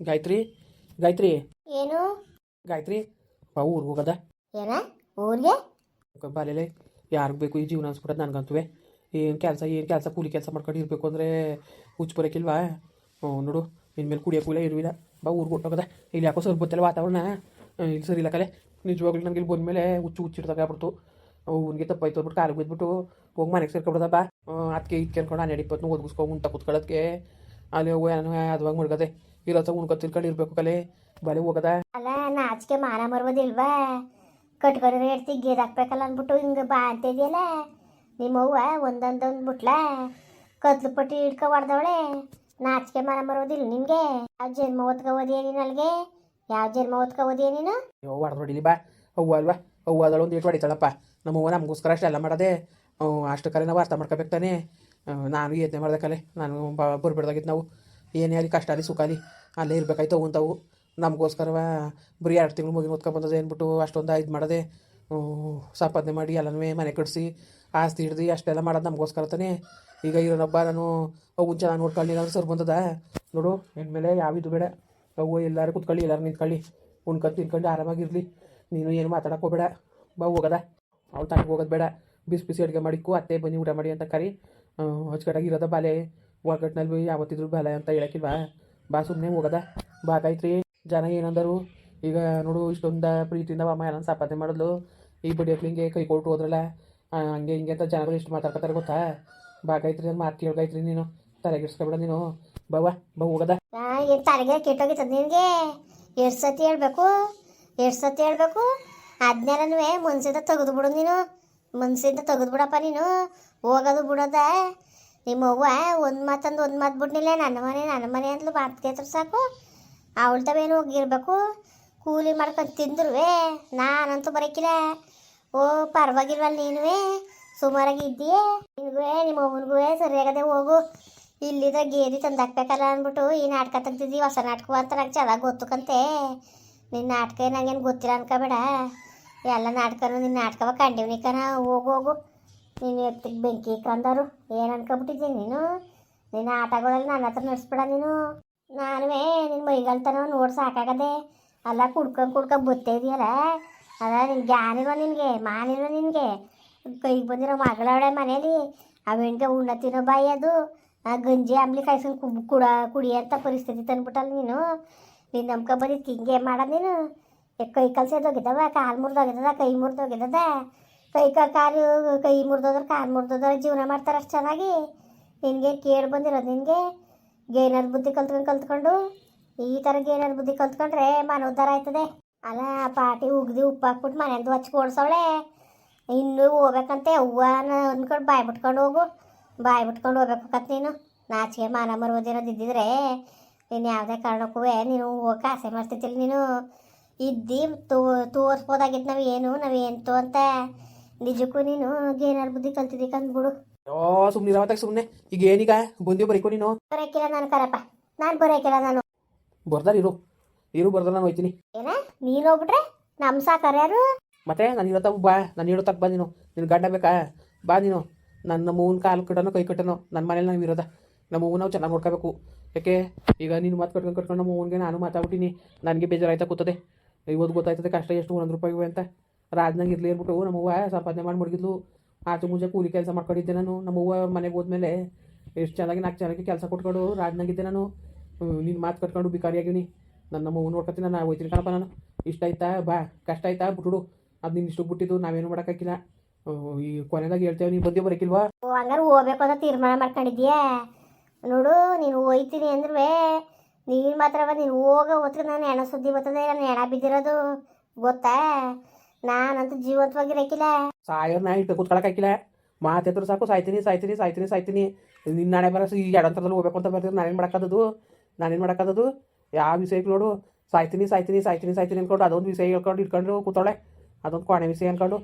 ಗಾಯತ್ರಿ? ಗಾಯತ್ರಿ? ಏನು? ಗಾಯತ್ರಿ ಬಾ ಊರಿಗೆ ಹೋಗದ. ಏನ? ಊರಿಗೆ? ಬಾಲೆಲೆ ಯಾರಿಗೆ ಬೇಕು ಈ ಜೀವನ ಅನ್ಸ್ಬಿಡೋದು ನನಗಂತುವೆ. ಏನು ಕೆಲಸ ಏನು ಕೆಲಸ ಕೂಲಿ ಕೆಲಸ ಮಾಡ್ಕೊಂಡು ಇರಬೇಕು ಅಂದರೆ ಹುಚ್ಚು ಬರೋಕ್ಕಿಲ್ವಾ ಹ್ಞೂ ನೋಡು ಇನ್ಮೇಲೆ ಕುಡಿಯೋಕ್ಕಿಲ್ಲ ಇರುವಿಲ್ಲ ಬಾ ಊರಿಗೆ ಹೊಟ್ಟೋಗದ ಇಲ್ಲಿ ಯಾಕೋ ಸ್ವಲ್ಪ ಗೊತ್ತಿಲ್ಲ ವಾತಾವರಣ. ಇಲ್ಲಿ ಸರಿ ಇಲ್ಲ ಕಲೆ. ನಿಜವಾಗ್ಲೂ ನನಗೆ ಇಲ್ಲಿ ಬಂದಮೇಲೆ ಹುಚ್ಚು ಹುಚ್ಚಿಡ್ದಾಗ ಆಗ್ಬಿಡ್ತು. ಅವ್ನಿಗೆ ತಪ್ಪಾಯ್ತು ಅಂದ್ಬಿಟ್ಟು ಕಾಲಿಗೆ ಬಿದ್ದುಬಿಟ್ಟು ಹೋಗಿ ಮನೆಗೆ ಸೇರ್ಕೊಬಿಡದ ಬಾ. ಅದಕ್ಕೆ ಇದಕ್ಕೆ ಅನ್ಕೊಂಡು ಹನ್ನೆರಡು ಇಪ್ಪತ್ತು ಓದ್ಗಿಸ್ಕೊಂಡು ಉಂಟ ಕುತ್ಕೊಳ್ಳೋದಕ್ಕೆ ಅಲ್ಲಿ ಹೋಗಿ ನಾನು ಅದ್ವಾಗ ಮುಳ್ಗದೆ. ಇರೋ ಉಣ್ಕೊಂಡು ತಿಳ್ಕೊಂಡು ಇರಬೇಕು ಕಲೆ. ಬಲೆ ಹೋಗದ? ಅಲ್ಲ ನಾಚಿಕೆ ಮಾನ ಮರ್ಬೋದಿಲ್ವಾ ಕಟ್ಕೊಂಡು ಹೇಳ್ತಿ ಗೇದ್ ಹಾಕ್ಬೇಕಲ್ಲ ಅಂದ್ಬಿಟ್ಟು ಹಿಂಗೆ ಬಾ ಅಂತಿದ್ಯಲ್ಲ? ನಿಮ್ಮವ್ವ ಒಂದೊಂದೊಂದು ಬಿಟ್ಲ? ಕತ್ಲು ಪಟ್ಟಿ ಹಿಡ್ಕೊ ಹೊಡ್ದವಳೆ ನಾಚಿಕೆ ಮಾರ ಮರೋದಿಲ್ಲ ನಿನಗೆ ಯಾವ ಜನ್ಮ ಓದ್ಕೊ ಓದಿಯ ನೀನು ಅಲ್ಲಿಗೆ? ಯಾವ ಜನ್ಮ ಓದ್ಕೊ ಓದಿಯ ನೀನು? ಯೋ ಹೊಡೆದು ಹೊಡಿಲಿ ಬಾ. ಅವ್ವ ಅಲ್ವಾ? ಅವ್ವ ಅದಳು ಒಂದು ಇಟ್ಟು ಹೊಡಿತಾಳಪ್ಪ. ನಮ್ಮವ್ವ ನಮಗೋಸ್ಕರ ಅಷ್ಟೆಲ್ಲ ಮಾಡೋದೆ. ಅಷ್ಟು ಕಲೆ ನಾವು ಅರ್ಥ ಮಾಡ್ಕೋಬೇಕು ತಾನೆ. ನಾನು ಯೋಚನೆ ಮಾಡ್ದೆ ಕಲೆ. ನಾನು ಬ ಬರ್ಬಿಡ್ದಾಗಿತ್ತು ನಾವು. ಏನೇ ಅಲ್ಲಿ ಕಷ್ಟ ಅಲ್ಲಿ ಸುಖ ಅಲ್ಲಿ ಅಲ್ಲೇ ಇರ್ಬೇಕಾಯ್ತು ಅವಂತವು ನಮಗೋಸ್ಕರ ಬರೀ ಎರಡು ತಿಂಗಳು ಮುಗಿ ಓದ್ಕೊಂಬಂದದೆ ಅಂದ್ಬಿಟ್ಟು ಅಷ್ಟೊಂದು ಇದು ಮಾಡದೆ ಸಂಪಾದನೆ ಮಾಡಿ ಎಲ್ಲನೂ ಮನೆ ಕಟ್ಸಿ, ಆಸ್ತಿ ಹಿಡ್ದು ಅಷ್ಟೆಲ್ಲ ಮಾಡೋದು ನಮಗೋಸ್ಕರ ತಾನೆ. ಈಗ ಇರೋನೊಬ್ಬ ನಾನು ಅವು ಚೆನ್ನಾಗಿ ನೋಡ್ಕೊಳ್ಳಿ ನಾನು ಸರ್ ಬಂದದ? ನೋಡು, ಹೆಣ್ಮೇಲೆ ಯಾವಿದು ಬೇಡ. ಅವು ಎಲ್ಲರೂ ಕುತ್ಕೊಳ್ಳಿ, ಎಲ್ಲರೂ ನಿಂತ್ಕೊಳ್ಳಿ. ಉಣ್ಕೊಂಡು ತಿನ್ಕೊಂಡು ಆರಾಮಾಗಿರಲಿ ನೀನು ಏನು ಮಾತಾಡಕ್ಕೆ ಹೋಗ್ಬೇಡ. ಬಾ, ಹೋಗದ. ಅವ್ಳು ತನಗೆ ಹೋಗೋದು ಬೇಡ. ಬಿಸಿ ಬಿಸಿ ಅಡುಗೆ ಮಾಡಿಕ್ಕು, ಅತ್ತೆ ಬನ್ನಿ ಊಟ ಮಾಡಿ ಅಂತ ಕರಿ. ಅಚ್ಚುಕಟ್ಟಾಗಿ ಇರೋದ ಬಾಲೆ. ಒಗ್ಗಟ್ಟಿನಲ್ಲಿ ಯಾವತ್ತಿದ್ರು ಬಾಲೆ ಅಂತ ಹೇಳಕ್ಕಿಲ್ವಾ? ಬಾ ಸುಮ್ಮನೆ ಹೋಗದ ಬಾ ರೀ ಜನ ಏನಂದರು? ಈಗ ನೋಡು, ಇಷ್ಟೊಂದು ಪ್ರೀತಿಯಿಂದ ಅಮ್ಮ ಎಲ್ಲ ಸಂಪಾದನೆ ಮಾಡಿದ್ಲು. ಈ ಬಡಿ ಹಿಂಗೆ ಕೈ ಕೊಟ್ಟು ಹೋದ್ರಲ್ಲ ಹಂಗೆ ಹಿಂಗೆ ಅಂತ ಜನಗಳು ಇಷ್ಟು ಮಾತಾಡ್ಕೊತಾರೆ ಗೊತ್ತಾ? ಬಾ ಗಾಯತ್ರಿ ನನ್ನ ಮಾತು ಕೇಳು ಗಾಯತ್ರಿ ನೀನು. ತಲೆಗಿಡ್ಸ್ಕೊಬೇಡ ನೀನು. ಬವಾ ಬಾ ಹೋಗದ ಏನು ತಲೆಗೆ ಕೆಟ್ಟೋಗಿತ್ತದ ನಿನಗೆ? ಎಷ್ಟು ಸತಿ ಹೇಳ್ಬೇಕು? ಎಷ್ಟು ಸತಿ ಹೇಳ್ಬೇಕು? ಅದನ್ನೆಲ್ಲನೂ ಮನ್ಸಿಂದ ತೆಗೆದು ಬಿಡು ನೀನು. ಮನ್ಸಿಂದ ತೆಗೆದು ಬಿಡಪ್ಪ ನೀನು. ಹೋಗೋದು ಬಿಡೋದ. ನಿಮ್ಮ ಅವ್ವ, ಒಂದು ಮಾತಂದು ಒಂದು ಮಾತು ಬಿಡ್ನಿಲ್ಲ, ನನ್ನ ಮನೆ ನನ್ನ ಮನೆ ಅಂತಲೂ ಮಾತು ಸಾಕು. ಅವಳ ತವೇನು ಹೋಗಿರ್ಬೇಕು. ಕೂಲಿ ಮಾಡ್ಕೊಂಡು ತಿಂದ್ರುವೆ, ನಾನಂತೂ ಬರೋಕಿಲ್ಲ. ಓ ಪರವಾಗಿಲ್ವಲ್ಲ ನೀನುವೆ, ಸುಮಾರಾಗಿ ಇದ್ದೀಯೇ. ನಿನಗೂ ನಿಮ್ಮ ಅವ್ವನಿಗೂ ಸರಿಯಾಗದೆ ಹೋಗು. ಇಲ್ಲಿದ ಗೇದಿ ತಂದು ಅಂದ್ಬಿಟ್ಟು ಈ ನಾಟಕ ತೆಗ್ದಿದ್ದೀವಿ ಹೊಸ ನಾಟಕ ಅಂತ ನಂಗೆ ಚೆನ್ನಾಗಿ ಗೊತ್ತುಕಂತೆ ನಿನ್ನ ನಾಟಕ ನಂಗೇನು ಗೊತ್ತಿಲ್ಲ ಅನ್ಕೋಬೇಡ. ಎಲ್ಲ ನಾಟಕನೂ ನಿನ್ನ ನಾಟಕವ ಕಂಡಿವ್ನಿಕನ ಹೋಗು ಹೋಗು. ನೀನು ಎತ್ತಿಗೆ ಬೆಂಕಿ ಕಂದರು. ಏನು ಅನ್ಕೊಬಿಟ್ಟಿದ್ದೀನಿ ನೀನು? ನಿನ್ನ ಆಟಗಳಲ್ಲಿ ನನ್ನ ಹತ್ರ ನಡೆಸ್ಬೇಡ ನೀನು. ನಾನುವೇ ನಿನ್ನ ಮೈಗಲ್ತನ ನೋಡಿ ಸಾಕಾಗದೆ ಅಲ್ಲ ಕುಡ್ಕೊಂಡು ಕುಡ್ಕೊಂಡು ಬುತ್ತೆ ಇದೆಯಲ್ಲ? ಅದ ನಿನ್ ಜ್ಞಾನಿಲ್ವ ನಿನಗೆ ಮಾನಿರೋ ನಿನಗೆ? ಕೈಗೆ ಬಂದಿರೋ ಮಗಳವಳೆ ಮನೇಲಿ ಅವೆಣ್ಗೆ ಉಣ್ಣ ತಿನ್ನೋ ಬಾಯಿ ಅದು, ಆ ಗಂಜಿ ಅಂಬ್ಲಿ ಕಾಯಿಸ್ಕೊಂಡು ಕುಬ್ ಕುಡ ಕುಡಿಯೋಂಥ ಪರಿಸ್ಥಿತಿ ತಂದ್ಬಿಟ್ಟಲ್ಲ ನೀನು? ನೀನು ನಮ್ಕ ಬರೀ ತಿಂಗೆ ಮಾಡೋದು ನೀನು? ಕೈ ಕಾಲು ಸೇದೋಗಿದ್ದಾವ ಕಾಲು ಮುರಿದೋಗಿದ್ದದ ಕೈ ಮುರಿದೋಗಿದ್ದದ ಕೈ ಕಾಲು ಕೈ ಮುರಿದೋದ್ರೆ ಕಾಲು ಮುರಿದೋದ್ರೆ ಜೀವನ ಮಾಡ್ತಾರೆ ಅಷ್ಟು ಚೆನ್ನಾಗಿ. ನಿನಗೆ ಕೇಳಿ ಬಂದಿರೋದು ನಿನಗೆ. ಗೇನರ್ ಬುದ್ಧಿ ಕಲ್ತ್ಕೊಂಡು ಕಲ್ತ್ಕೊಂಡು, ಈ ಥರ ಗೇನರ್ ಬುದ್ಧಿ ಕಲ್ತ್ಕೊಂಡ್ರೆ ಮನೋದ್ಧಾರ ಆಯ್ತದೆ. ಅಲ್ಲ, ಪಾಟಿ ಉಗ್ದಿ ಉಪ್ಪು ಹಾಕ್ಬಿಟ್ಟು ಮನೆಯಂದು ಹಚ್ಚಿ ಕೊಡ್ಸವಳೆ. ಇನ್ನು ಹೋಗ್ಬೇಕಂತೆ ಅವ್ವನ ಅಂದ್ಕೊಂಡು ಬಾಯಿ ಬಿಟ್ಕೊಂಡು ಹೋಗು. ಬಾಯಿ ಬಿಟ್ಕೊಂಡು ಹೋಗ್ಬೇಕಂತ ನೀನು. ನಾಚಿಕೆ ಮಾನ ಮರುವುದಿರೋದು ಇದ್ದಿದ್ರೆ ನೀನು ಯಾವುದೇ ಕಾರಣಕ್ಕೂ ನೀನು ಹೋಗಕ್ಕೆ ಆಸೆ ಮಾಡ್ತಿದ್ದಿಲ್ಲ ನೀನು. ಇದ್ದಿ, ತೋ, ತೋರಿಸ್ಬೋದಾಗಿತ್ತು ನಾವು ಏನು, ನಾವು ಎಂತು ಅಂತ. ನಿಜಕ್ಕೂ ನೀನು ಏನಾರು ಬುದ್ಧಿ ಕಲ್ತಿದ್ದಿ ಕಂದ್ಬಿಡು ಓ ಸುಮ್ಮನೆ ಇರೋತ್ತಾಗ ಸುಮ್ಮನೆ ಈಗ ಏನೀಗ? ಬಂದಿ ಬರೀಕೋ ನೀನು. ಬರೋಕಿಲ್ಲ ನಾನು ಕರಪ್ಪ. ನಾನು ಬರೋಕಿಲ್ಲ ನಾನು. ಬರ್ದಾರ ಇರು. ಇರು ಬರ್ದಾರ ನಾನು ಹೋಯ್ತೀನಿ ಏನ? ನೀನು ಹೋಗ್ಬಿಟ್ರೆ? ನಮ್ಮ ಸಾಕಾರ್ಯಾರು ಮತ್ತೆ ನಾನು ಇರೋ ಬಾ. ನಾನು ಇರೋ ತಕ್ಕ ಬಾ ನೀನು. ನಿನ್ನ ಗಂಡ ಬೇಕಾ? ಬಾ ನೀನು. ನನ್ನ ನಮ್ಮ ಮೂವನ ಕಾಲು ಕಟ್ಟನೋ ಕೈ ಕಟ್ಟನೋ. ನನ್ನ ಮನೇಲಿ ನಾವು ಇರೋದ. ನಮ್ಮ ಮೂವ್ ನಾವು ಚೆನ್ನಾಗಿ ನೋಡ್ಕೋಬೇಕು. ಯಾಕೆ? ಈಗ ನೀನು ಮಾತು ಕಟ್ಕೊಂಡು ಕಟ್ಕೊಂಡು ನಮ್ಮ ಮೂವನಿಗೆ ನಾನು ಮಾತಾಡ್ಬಿಟ್ಟಿನಿ. ನನಗೆ ಬೇಜಾರಾಯ್ತಾ ಕೂತದೆ. ಇವತ್ತು ಗೊತ್ತಾಯ್ತದೆ ಕಷ್ಟ ಎಷ್ಟು ಒಂದೊಂದು ರೂಪಾಯಿ ಇವೆ ಅಂತ. ರಾಜ್ನಾಗ ಇರ್ಲಿ ಅಂದ್ಬಿಟ್ಟು ನಮ್ಮವ್ವ ಸಂಪಾದನೆ ಮಾಡಿ ಮುಡಿದ್ಲು ಆಚೆ ಮುಂಚೆ ಕೂಲಿ ಕೆಲಸ ಮಾಡ್ಕೊಂಡಿದ್ದೆ ನಾನು. ನಮ್ಮವ್ವ ಮನೆಗೆ ಹೋದ್ಮೇಲೆ ಎಷ್ಟು ಚೆನ್ನಾಗಿ ನಾಲ್ಕು ಚೆನ್ನಾಗಿ ಕೆಲಸ ಕೊಟ್ಕೊಂಡು ರಾಜ್ನಾಗಿದ್ದೆ ನಾನು. ನಿನ್ನ ಮಾತು ಕಟ್ಕೊಂಡು ಬಿಕಾರಿಯಾಗಿನಿ ನನ್ನ ನಮ್ಮವ್ವ ನೋಡ್ಕೊತೀನಿ ನಾನು. ಹೋಯ್ತೀನಿ ಕಣಪ್ಪ ನಾನು. ಇಷ್ಟ ಆಯ್ತಾ? ಬಾ, ಕಷ್ಟ ಆಯ್ತಾ? ಬಿಟ್ಬಿಡು. ಅದು ನಿನ್ನ ಇಷ್ಟು ಬಿಟ್ಟಿದ್ದು, ನಾವೇನು ಮಾಡೋಕ್ಕಾಗಿಲ್ಲ ಈ ಕೊನೆದಾಗ ಹೇಳ್ತೇವೆ ನೀನು ಬಂದೇ ಬರೋಕ್ಕಿಲ್ವಾ ಓ, ಹಂಗಾರೆ ಹೋಗ್ಬೇಕು ಅಂತ ತೀರ್ಮಾನ ಮಾಡ್ಕೊಂಡಿದ್ಯಾ? ನೋಡು, ನೀನು ಹೋಯ್ತೀನಿ ಅಂದ್ರೆ ನೀನು ಮಾತ್ರ ನೀನು ಹೋಗೋ ಹೊತ್ತಿಗೆ ನಾನು ಎಣ ಸುದ್ದಿ ಬರ್ತದೆ, ನಾನು ಹೆಣ ಬಿದ್ದಿರೋದು ಗೊತ್ತಾ? ನಾನಂತೂ ಜೀವಂತವಾಗಿರಕ್ಕಿಲ್ಲ ಸಾಯೋ ನಾ ಇಟ್ಟು ಕೂತ್ಕೊಳಕಾಕಿಲ್ಲ ಮಾತೆದ್ರು ಸಾಕು, ಸಾಯ್ತೀನಿ ಸಾಯ್ತೀನಿ ಸಾಯ್ತೀನಿ ಸಾಯ್ತೀನಿ. ನಿನ್ನ ನಾಳೆ ಬರೋ ಈ ಎಡಂತರದಲ್ಲಿ ಹೋಗ್ಬೇಕು ಅಂತ ಬರ್ತೀನಿ ನಾನೇನು ಮಾಡೋಕ್ಕದ್ದು ನಾನೇನು ಮಾಡೋಕ್ಕದ್ದು ಯಾವ ವಿಷಯಕ್ಕೆ ನೋಡು? ಸಾಯ್ತೀನಿ ಸಾಯ್ತೀನಿ ಸಾಯ್ತೀನಿ ಸಾಯ್ತೀನಿ ಅನ್ಕೊಂಡು ಅದೊಂದು ವಿಷಯ ಹೇಳ್ಕೊಂಡು ಇಟ್ಕೊಂಡು ಕೂತಾಳೆ ಅದೊಂದು ಕೋಣೆ ವಿಷಯ ಅನ್ಕೊಂಡು.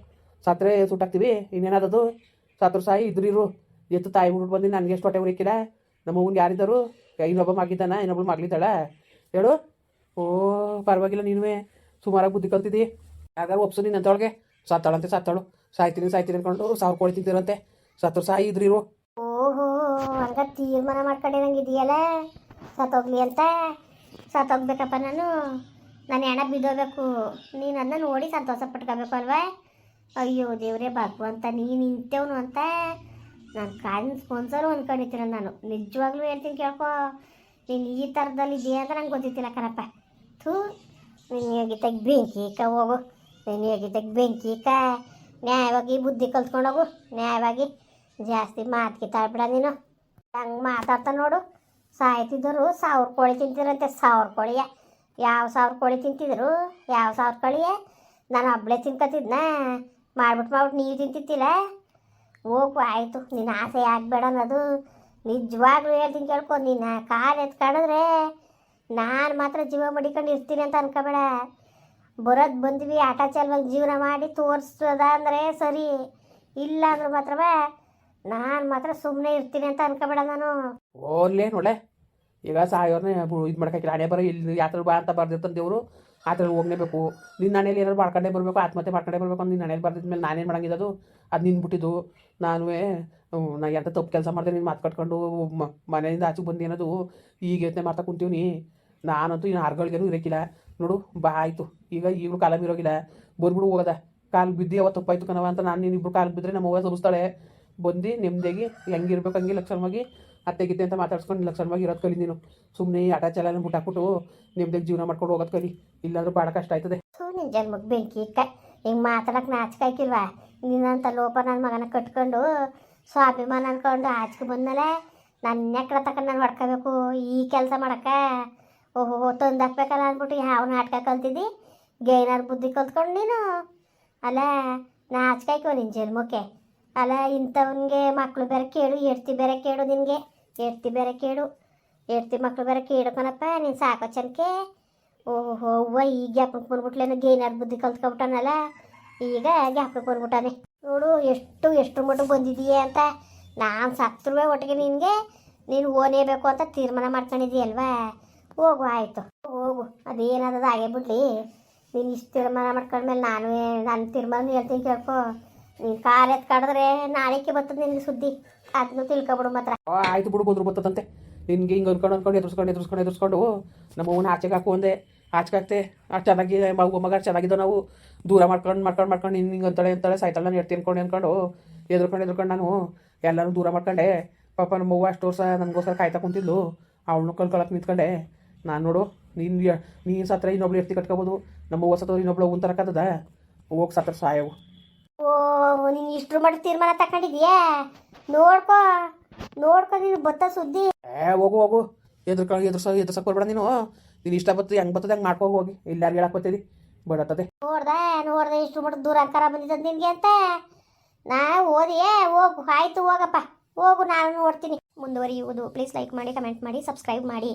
ಸತ್ರೆ ಸುಟ್ಟಾಕ್ತೀವಿ ಇನ್ನೇನದದು ಸತ್ರು ಸಾಯಿ ಇದ್ರಿರು ಎತ್ತು ತಾಯಿ ಬಿಟ್ಟು ಬಂದು, ನನಗೆ ಎಷ್ಟು ಹೊಟ್ಟೆ ಉರಿಕಿಲ್ಲ. ನಮ್ಮ ಅವ್ನಿಗೆ ಯಾರಿದ್ದರು? ಇನ್ನೊಬ್ಬ ಮಗಿದ್ದಾನ ಇನ್ನೊಬ್ಬಳು ಮಗಳಿದ್ದಾಳ? ಹೇಳು. ಓ, ಪರವಾಗಿಲ್ಲ ನೀನು ಸುಮಾರಾಗಿ ಬುದ್ಧಿ ಕಲ್ತಿದ್ದಿ ಯಾವ್ದಾರು ಒಪ್ಸು ನೀನು ಅಂತೊಳಗೆ ಸತ್ತಾಳಂತೆ ಸತ್ತಾಳು. ಸಾಯ್ತೀನಿ ಸಾಯ್ತೀನಿ ಅನ್ಕೊಂಡು ಸಾವಿರ ಕೋಳಿ ತಿಂತಿರಂತೆ. ಸತ್ತರು ಸಾಯಿ ಇದ್ರಿರು ಓಹೋ, ಹಂಗ ತೀರ್ಮಾನ ಮಾಡ್ಕೊಂಡೆ ನಂಗೆ ಇದೆಯಲ್ಲ? ಸತ್ತೋಗ್ಲಿ ಅಂತ. ಸತ್ತೋಗ್ಬೇಕಪ್ಪ ನಾನು. ನನ್ನ ಹೆಣ ಬಿದ್ದೋಗ್ಬೇಕು. ನೀನು ಅದನ್ನ ನೋಡಿ ಸಂತೋಷ ಪಟ್ಕೋಬೇಕು ಅಲ್ವಾ? ಅಯ್ಯೋ, ದೇವ್ರೇ, ಭಗವಂತ, ನೀನು ನಿಂತೇವನು ಅಂತ. ನಾನು ಕಾಲಿನ ಸ್ಪಾನ್ಸರು ಅಂದ್ಕೊಂಡಿದ್ದೀರ ನಾನು. ನಿಜವಾಗ್ಲೂ ಹೇಳ್ತೀನಿ ಕೇಳ್ಕೊ. ನೀನು ಈ ಥರದಲ್ಲಿ ಇದೆಯಾ ಅಂತ ನಂಗೆ ಗೊತ್ತಿತ್ತಿಲ್ಲ ಕಣಪ್ಪ. ಥೂ, ನೀನು ಯೋಗಿತಾಗ ತೆಗ್ದು ಕ ಹೋಗು. ನೀನು ಹೇಗಿದ್ದಾಗ ಬೆಂಕಿ, ಕ ನ್ಯಾಯವಾಗಿ ಬುದ್ಧಿ ಕಲ್ತ್ಕೊಂಡೋಗು ನ್ಯಾಯವಾಗಿ ಜಾಸ್ತಿ ಮಾತಿಗೆ ತಾಳ್ಬಿಡ ನೀನು. ಹಂಗೆ ಮಾತಾಡ್ತಾ ನೋಡು. ಸಾಯ್ತಿದ್ದರು, ಸಾವಿರ ಕೋಳಿ ತಿಂತಿದ್ರಂತೆ. ಸಾವಿರ ಕೋಳಿಯ. ಯಾವ ಸಾವಿರ ಕೋಳಿ ತಿಂತಿದ್ರು? ಯಾವ ಸಾವಿರ ಕೋಳಿಯ? ನಾನು ಒಬ್ಬಳೇ ತಿನ್ಕತಿದ್ನ ಮಾಡ್ಬಿಟ್ಟು ಮಾಡ್ಬಿಟ್ಟು ನೀವು ತಿಂತಿತ್ತಿಲ್ಲ ಹೋಗು, ಆಯಿತು. ನಿನ್ನ ಆಸೆ ಆಗಬೇಡ ಅನ್ನೋದು ನಿಜವಾಗ್ಲೂ ಹೇಳ್ತೀನಿ ಕೇಳ್ಕೊ. ನಿನ್ನ ಕಾಲು ಎತ್ಕೊಂಡಿದ್ರೆ ನಾನು ಮಾತ್ರ ಜೀವ ಮಡಿಕೊಂಡು ಇರ್ತೀನಿ ಅಂತ ಅನ್ಕೋಬೇಡ. ಬರೋದು ಬಂದ್ವಿ, ಆಟ ಚಾಲ್ವಾಗಿ ಜೀವನ ಮಾಡಿ ತೋರಿಸ್ತದ ಅಂದರೆ ಸರಿ. ಇಲ್ಲ ಅಂದ್ರೆ ಮಾತ್ರವೇ ನಾನು ಮಾತ್ರ ಸುಮ್ಮನೆ ಇರ್ತೀನಿ ಅಂತ ಅನ್ಕೋಬೇಡ ನಾನು. ಓಲ್ಲೇ ನೋಡೆ ಈಗ ಸಾಯೋರ್ನೇ ಇದು ಮಾಡ್ಕಾಕಿಲ್ಲ ಹಣೆ ಬರೋ ಇಲ್ಲಿ ಯಾತ್ರ ಬಾ ಅಂತ ಬರ್ದಿರ್ತಾನೆ ದೇವರು ಆ ಥರ ಹೋಗ್ಲೇಬೇಕು. ನಿನ್ನ ಹಣೆಯಲ್ಲಿ ಏನಾದ್ರು ಮಾಡ್ಕೊಂಡೇ ಬರಬೇಕು, ಆತ್ಮಹತ್ಯೆ ಮಾಡ್ಕೊಂಡೇ ಬರಬೇಕು ಅಂತ ನಿನ್ನ ಹಣೆಯಲ್ಲಿ ಬರ್ದಿದ್ಮೇಲೆ ನಾನೇನು ಮಾಡಂಗಿದ್ದು ಅದು? ನಿಂದ್ಬಿಟ್ಟಿದ್ದು. ನಾನು ನಾ ಎಂಥ ತಪ್ಪು ಕೆಲಸ ಮಾಡಿದೆ, ನೀನು ಮಾತು ಕಟ್ಕೊಂಡು ಮನೆಯಿಂದ ಆಚೆಗೆ ಬಂದು ಏನದು? ಈಗ ಯೋಚನೆ ಮಾಡ್ತಾ ಕುಂತೀವ್ನಿ ನಾನಂತೂ ಇನ್ನು ಆರ್ಗಳಿಗೇನು ಇರೋಕ್ಕಿಲ್ಲ ನೋಡು, ಬಾ, ಆಯಿತು. ಈಗ ಈಗಲೂ ಕಾಲ ಇರೋಗಿಲ್ಲ. ಬರ್ಬಿಡು ಹೋಗದ. ಕಾಲು ಬಿದ್ದಿ ಅವತ್ತು ತಪ್ಪಾಯ್ತು ಕಣವ ಅಂತ ನಾನು ನೀನು ಇಬ್ರು ಕಾಲು ಬಿದ್ದರೆ ನಮ್ಮ ಅವ್ವ ಸಬ್ಸ್ತಾಳೆ ಬಂದು ನೆಮ್ಮದಿಯಾಗಿ ಹೆಂಗಿರ್ಬೇಕು ಹಂಗೆ ಲಕ್ಷಣವಾಗಿ ಅತ್ತೆ ಗಿತ್ತೆ ಅಂತ ಮಾತಾಡ್ಸ್ಕೊಂಡು ಲಕ್ಷಣವಾಗಿ ಇರೋದು ಕಲಿ ನೀನು. ಸುಮ್ಮನೆ ಆಟ ಚಾಲನ ಬಿಟ್ಟಾಕ್ಬಿಟ್ಟು ನೆಮ್ಮದಿಯಾಗಿ ಜೀವನ ಮಾಡ್ಕೊಂಡು ಹೋಗೋದು ಕಲಿ. ಇಲ್ಲಾಂದ್ರೂ ಭಾಳ ಕಷ್ಟ ಆಯ್ತದೆ. ಥೂ ನಿನ್ನ ಜನ್ಮಕ್ಕೆ ಬೆಂಕಿ ಹಿಂಗೆ ಮಾತಾಡಕ್ಕೆ ನಾಚಿಕಾಯ್ಕಿಲ್ವಾ ನಿನ್ನಂಥ ಲೋಪ ನನ್ನ ಮಗನ ಕಟ್ಕೊಂಡು, ಸ್ವಾಭಿಮಾನ ಅನ್ಕೊಂಡು ಆಚೆಗೆ ಬಂದಮೇಲೆ ನನ್ನ ಎಕ್ಕಡ ತಕೊಂಡು ನಾನು ಹೊಡ್ಕೋಬೇಕು ಈ ಕೆಲಸ ಮಾಡಕ್ಕೆ. ಓಹೋ, ತಂದು ಹಾಕ್ಬೇಕಲ್ಲ ಅಂದ್ಬಿಟ್ಟು ಯಾವ ನಾಟಕ ಕಲ್ತಿದ್ದಿ? ಗೈನಾರ್ ಬುದ್ಧಿ ಕಲ್ತ್ಕೊಂಡು ನೀನು? ಅಲ್ಲ ನಾಚಿಕಾಯ್ಕೋ ನಿನ್ನ ಜನ್ಮಕ್ಕೆ. ಅಲ್ಲ, ಇಂಥವನಿಗೆ ಮಕ್ಕಳು ಬೇರೆ ಕೇಳು ಎಡ್ತಿ ಬೇರೆ ಕೇಳು ನಿನಗೆ. ಎಡ್ತಿ ಬೇರೆ ಕೇಳು. ಎಡ್ತಿ ಮಕ್ಕಳು ಬೇರೆ ಕೇಳು ಕಣಪ್ಪ, ನೀನು ಸಾಕೋ ಚನ್ಕೆ ಓಹೋ, ಅವ್ವ, ಈ ಗ್ಯಾಪಕ್ಕೆ ಬಂದ್ಬಿಟ್ಲೇನು ಗೇನಾರ್ ಬುದ್ಧಿ ಕಲ್ತ್ಕೊಬಿಟ್ಟಾನಲ್ಲ. ಈಗ ಗ್ಯಾಪಕ್ಕೆ ಬಂದ್ಬಿಟ್ಟಾನೆ. ನೋಡು, ಎಷ್ಟು ಎಷ್ಟು ಮಟ್ಟಿಗೆ ಬಂದಿದೀಯ ಅಂತ. ನಾನು ಸತ್ರುವೆ ಒಟ್ಟಿಗೆ ನಿನಗೆ. ನೀನು ಓನೇಬೇಕು ಅಂತ ತೀರ್ಮಾನ ಮಾಡ್ಕೊಂಡಿದ್ದೀಯಲ್ವಾ? ಹೋಗು, ಆಯಿತು. ಹೋಗು. ಅದೇನದ ಹಾಗೆ ಬಿಡ್ಲಿ. ನೀನು ಇಷ್ಟು ತೀರ್ಮಾನ ಮಾಡ್ಕೊಂಡ್ಮೇಲೆ ನಾನು ನನ್ನ ತೀರ್ಮಾನ ಹೇಳ್ತೀನಿ ಕೇಳ್ಕೊ. ನೀನು ಎತ್ ಎತ್ಕಾಡಿದ್ರೆ ನಾಳೆಗೆ ಬರ್ತದೆ ನಿನ್ಗೆ ಸುದ್ದಿ. ಅದನ್ನು ತಿಳ್ಕೊಬಿಡು ಮಾತ್ರ. ಆಯ್ತು ಬಿಡು, ಬಂದ್ರು ಬರ್ತದಂತೆ. ನಿನ್ಗೆ ಹಿಂಗೆ ಅನ್ಕೊಂಡು ಅಂದ್ಕೊಂಡು ಎದುರ್ಸ್ಕೊಂಡು ಎದುರ್ಸ್ಕೊಂಡು ಎದುರ್ಸ್ಕೊಂಡು ನಮ್ಮ ಅವನ ಆಚೆಗೆ ಹಾಕು ಒಂದೆ ಆಚೆಗೆ ಹಾಕ್ತೆ. ಆ, ಚೆನ್ನಾಗಿ ಮಗು, ಮಗ ಚೆನ್ನಾಗಿದ್ದೋ ನಾವು. ದೂರ ಮಾಡ್ಕೊಂಡು ಮಾಡ್ಕೊಂಡು ಮಾಡ್ಕೊಂಡು ಹಿಂಗೆ ಹಿಂಗೆ ಅಂತಾಳೆ ಅಂತಾಳೆ ಸಾಯ್ತಾಳೆ ನಾನು ಎಡ್ತಿ ಅನ್ಕೊಂಡು ಅನ್ಕೊಂಡು ಎದುರ್ಕೊಂಡು ಎದುರ್ಕೊಂಡು ನಾನು ಎಲ್ಲರೂ ದೂರ ಮಾಡ್ಕೊಂಡೆ. ಪಾಪ ನಮ್ಮ ಅವ್ವ ಅಷ್ಟು ವರ್ಷ ನನಗೋಸ್ಕರ ಕಾಯ್ತಾ ಕುಂತಿದ್ಲು. ಅವಳನ್ನು ಕಲ್ಕೊಳಕ್ಕೆ ನಿಂತ್ಕೊಂಡೆ. ನಾನು ನೋಡು ನೀನು ನೀನು ಸತ್ರ ಇನ್ನೊಬ್ಳು ಎರ್ತಿ ಕಟ್ಕೋಬೋದು. ನಮ್ಮ ಅವ್ವ ಸತ್ರ ಇನ್ನೊಬ್ಳು ಅವ್ವನ್ ತರಕತ್ತದ ಹೋಗಿ ಸತ್ರ ಸಾಯವು. ಓ ನೀನು ಇಷ್ಟ್ರ ಮಟ್ಟ ತೀರ್ಮಾನ ತಗೊಂಡಿದ್ಯಾ ನೋಡ್ಕೋ ನೋಡ್ಕೊ ನೀನು ಬತ್ತ ಸುದ್ದಿ. ಏ ಹೋಗು ಹೋಗು. ಎದುರ್ಕ ಎದುರ್ಸ ಎದುರ್ಸಕ್ ಬರ್ಬೇಡ ನೀನು. ನೀನು ಇಷ್ಟ ಬರ್ತದೆ ಹೆಂಗೆ ಬರ್ತದೆ ಹಂಗೆ ಮಾಡ್ಕೋ ಹೋಗಿ. ಎಲ್ಲಾರು ಹೇಳಕ್ ಬರ್ತದೆ ಬಡತ್ತದೆ ನೋಡ್ದೆ ನೋಡ್ದೆ ಇಷ್ಟು ಮಟ್ಟ ದೂರ ಅಂಕಾರ ಬಂದಿದ್ದ ನಿನ್ಗೆ ಅಂತ. ನಾ ಓದಿಯೇ ಹೋಗು. ಆಯ್ತು ಹೋಗಪ್ಪ. ಹೋಗು ನಾನು ನೋಡ್ತೀನಿ. ಮುಂದುವರಿಯುವುದು. ಪ್ಲೀಸ್ ಲೈಕ್ ಮಾಡಿ ಕಮೆಂಟ್ ಮಾಡಿ ಸಬ್ಸ್ಕ್ರೈಬ್ ಮಾಡಿ.